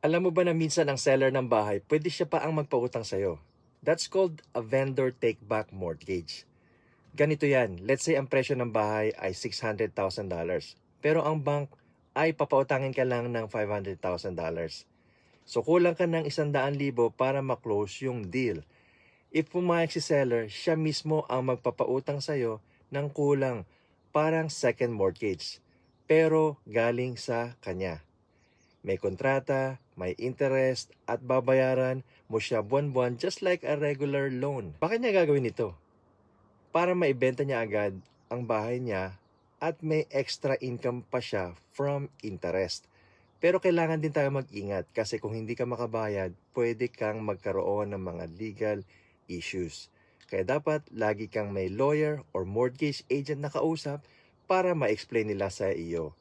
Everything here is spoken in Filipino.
Alam mo ba na minsan ang seller ng bahay, pwede siya pa ang magpautang sa'yo. That's called a vendor take-back mortgage. Ganito yan, let's say ang presyo ng bahay ay $600,000. Pero ang bank ay papautangin ka lang ng $500,000. So kulang ka ng 100,000 para maklose yung deal. If pumayag si seller, siya mismo ang magpapautang sa'yo ng kulang, parang second mortgage. Pero galing sa kanya. May kontrata, may interest, at babayaran mo siya buwan-buwan just like a regular loan. Bakit niya gagawin ito? Para maibenta niya agad ang bahay niya at may extra income pa siya from interest. Pero kailangan din tayo mag-ingat kasi kung hindi ka makabayad, pwede kang magkaroon ng mga legal issues. Kaya dapat lagi kang may lawyer or mortgage agent na kausap para ma-explain nila sa iyo